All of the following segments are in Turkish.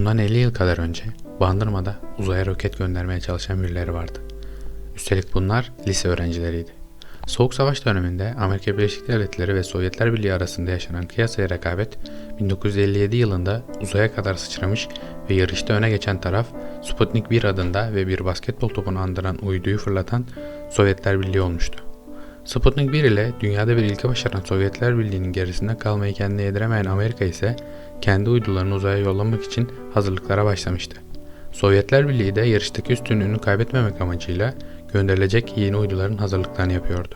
Bundan 50 yıl kadar önce Bandırma'da uzaya roket göndermeye çalışan birileri vardı. Üstelik bunlar lise öğrencileriydi. Soğuk Savaş döneminde Amerika Birleşik Devletleri ve Sovyetler Birliği arasında yaşanan kıyasaya rekabet 1957 yılında uzaya kadar sıçramış ve yarışta öne geçen taraf Sputnik 1 adında ve bir basketbol topunu andıran uyduyu fırlatan Sovyetler Birliği olmuştu. Sputnik 1 ile dünyada bir ilke başaran Sovyetler Birliği'nin gerisinde kalmayı kendine yediremeyen Amerika ise kendi uydularını uzaya yollamak için hazırlıklara başlamıştı. Sovyetler Birliği de yarıştaki üstünlüğünü kaybetmemek amacıyla gönderilecek yeni uyduların hazırlıklarını yapıyordu.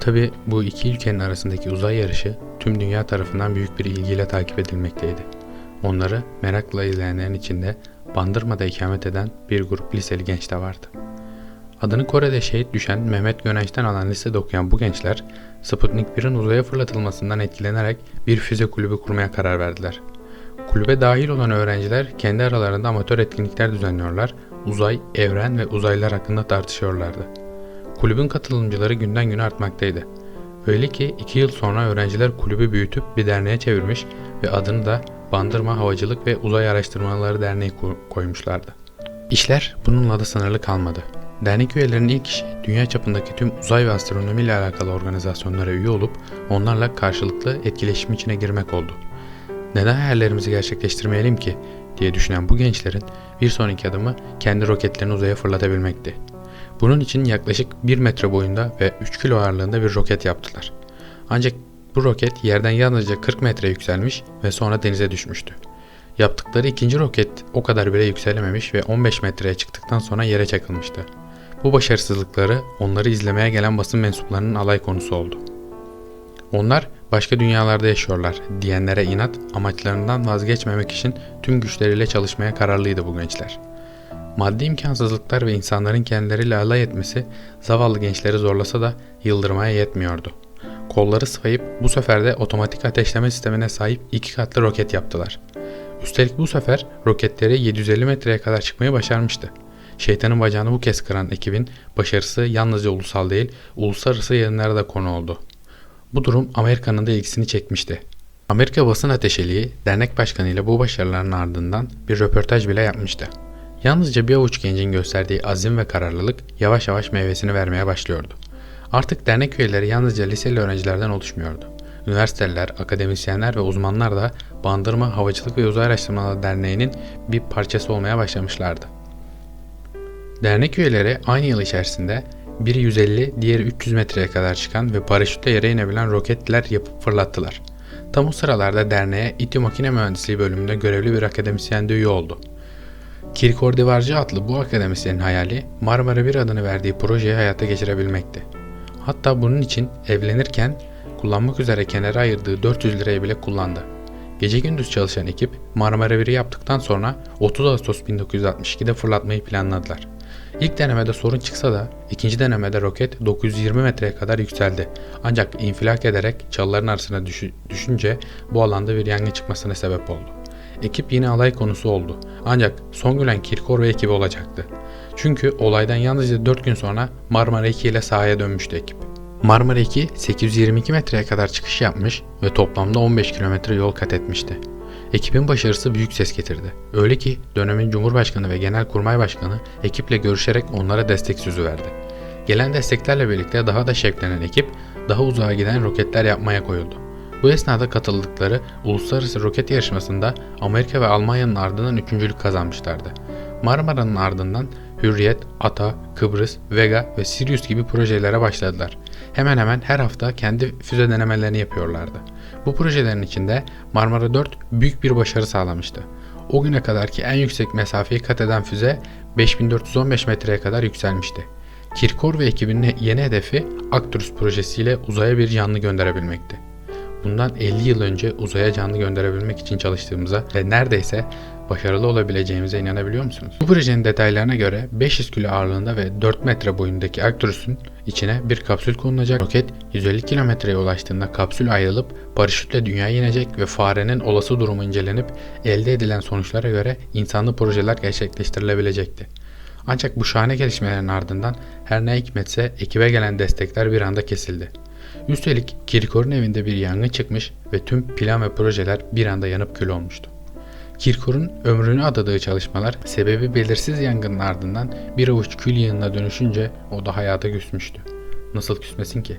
Tabi bu iki ülkenin arasındaki uzay yarışı tüm dünya tarafından büyük bir ilgiyle takip edilmekteydi. Onları merakla izleyenlerin içinde Bandırma'da ikamet eden bir grup liseli genç de vardı. Adını Kore'de şehit düşen Mehmet Gönenç'ten alan lisede okuyan bu gençler, Sputnik 1'in uzaya fırlatılmasından etkilenerek bir füze kulübü kurmaya karar verdiler. Kulübe dahil olan öğrenciler kendi aralarında amatör etkinlikler düzenliyorlar, uzay, evren ve uzaylılar hakkında tartışıyorlardı. Kulübün katılımcıları günden güne artmaktaydı. Öyle ki iki yıl sonra öğrenciler kulübü büyütüp bir derneğe çevirmiş ve adını da Bandırma Havacılık ve Uzay Araştırmaları Derneği ko- koymuşlardı. İşler bununla da sınırlı kalmadı. Dernek üyelerinin ilk işi dünya çapındaki tüm uzay ve astronomi ile alakalı organizasyonlara üye olup onlarla karşılıklı etkileşim içine girmek oldu. Neden hayallerimizi gerçekleştirmeyelim ki diye düşünen bu gençlerin bir sonraki adımı kendi roketlerini uzaya fırlatabilmekti. Bunun için yaklaşık 1 metre boyunda ve 3 kilo ağırlığında bir roket yaptılar. Ancak bu roket yerden yalnızca 40 metre yükselmiş ve sonra denize düşmüştü. Yaptıkları ikinci roket o kadar bile yükselememiş ve 15 metreye çıktıktan sonra yere çakılmıştı. Bu başarısızlıkları onları izlemeye gelen basın mensuplarının alay konusu oldu. Onlar başka dünyalarda yaşıyorlar diyenlere inat amaçlarından vazgeçmemek için tüm güçleriyle çalışmaya kararlıydı bu gençler. Maddi imkansızlıklar ve insanların kendileriyle alay etmesi zavallı gençleri zorlasa da yıldırmaya yetmiyordu. Kolları sıvayıp bu sefer de otomatik ateşleme sistemine sahip iki katlı roket yaptılar. Üstelik bu sefer roketleri 750 metreye kadar çıkmayı başarmıştı. Şeytanın bacağını bu kez kıran ekibin başarısı yalnızca ulusal değil, uluslararası yayınlara da konu oldu. Bu durum Amerika'nın da ilgisini çekmişti. Amerika Basın Ateşeliği dernek başkanı ile bu başarıların ardından bir röportaj bile yapmıştı. Yalnızca bir avuç gencin gösterdiği azim ve kararlılık yavaş yavaş meyvesini vermeye başlıyordu. Artık dernek üyeleri yalnızca liseli öğrencilerden oluşmuyordu. Üniversiteler, akademisyenler ve uzmanlar da Bandırma Havacılık ve Uzay Araştırmaları Derneği'nin bir parçası olmaya başlamışlardı. Dernek üyeleri aynı yıl içerisinde biri 150, diğeri 300 metreye kadar çıkan ve paraşütle yere inebilen roketler yapıp fırlattılar. Tam o sıralarda derneğe İTÜ Makine Mühendisliği bölümünde görevli bir akademisyen de üye oldu. Kirkor Divarcı adlı bu akademisyenin hayali Marmara 1 adını verdiği projeyi hayata geçirebilmekti. Hatta bunun için evlenirken kullanmak üzere kenara ayırdığı 400 lirayı bile kullandı. Gece gündüz çalışan ekip Marmara 1'i yaptıktan sonra 30 Ağustos 1962'de fırlatmayı planladılar. İlk denemede sorun çıksa da ikinci denemede roket 920 metreye kadar yükseldi. Ancak infilak ederek çalıların arasına düşü- düşünce bu alanda bir yangın çıkmasına sebep oldu. Ekip yine alay konusu oldu. Ancak son gülen Kirkor ve ekibi olacaktı. Çünkü olaydan yalnızca 4 gün sonra Marmara 2 ile sahaya dönmüştü ekip. Marmara 2 822 metreye kadar çıkış yapmış ve toplamda 15 kilometre yol kat etmişti. Ekibin başarısı büyük ses getirdi. Öyle ki dönemin Cumhurbaşkanı ve Genelkurmay Başkanı ekiple görüşerek onlara destek sözü verdi. Gelen desteklerle birlikte daha da şevklenen ekip daha uzağa giden roketler yapmaya koyuldu. Bu esnada katıldıkları uluslararası roket yarışmasında Amerika ve Almanya'nın ardından üçüncülük kazanmışlardı. Marmara'nın ardından Hürriyet, Ata, Kıbrıs, Vega ve Sirius gibi projelere başladılar. Hemen hemen her hafta kendi füze denemelerini yapıyorlardı. Bu projelerin içinde Marmara 4 büyük bir başarı sağlamıştı. O güne kadarki en yüksek mesafeyi kat eden füze 5415 metreye kadar yükselmişti. Kirkor ve ekibinin yeni hedefi Arcturus projesiyle uzaya bir canlı gönderebilmekti. Bundan 50 yıl önce uzaya canlı gönderebilmek için çalıştığımıza ve neredeyse başarılı olabileceğimize inanabiliyor musunuz? Bu projenin detaylarına göre 500 kilo ağırlığında ve 4 metre boyundaki Arcturus'un içine bir kapsül konulacak. Roket 150 kilometreye ulaştığında kapsül ayrılıp paraşütle dünyaya inecek ve farenin olası durumu incelenip elde edilen sonuçlara göre insanlı projeler gerçekleştirilebilecekti. Ancak bu şahane gelişmelerin ardından her ne hikmetse ekibe gelen destekler bir anda kesildi. Üstelik Kirkor'un evinde bir yangın çıkmış ve tüm plan ve projeler bir anda yanıp kül olmuştu. Kirkor'un ömrünü adadığı çalışmalar sebebi belirsiz yangının ardından bir avuç kül yığınına dönüşünce o da hayata küsmüştü. Nasıl küsmesin ki?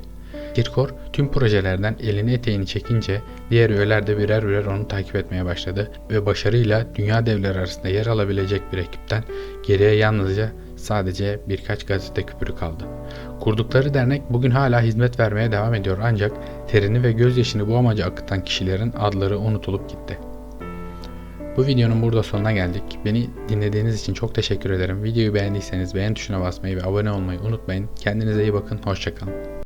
Kirkor tüm projelerden elini eteğini çekince diğer üyeler de birer birer onu takip etmeye başladı ve başarıyla dünya devleri arasında yer alabilecek bir ekipten geriye yalnızca sadece birkaç gazete küpürü kaldı. Kurdukları dernek bugün hala hizmet vermeye devam ediyor ancak terini ve gözyaşını bu amaca akıtan kişilerin adları unutulup gitti. Bu videonun burada sonuna geldik. Beni dinlediğiniz için çok teşekkür ederim. Videoyu beğendiyseniz beğen tuşuna basmayı ve abone olmayı unutmayın. Kendinize iyi bakın. Hoşçakalın.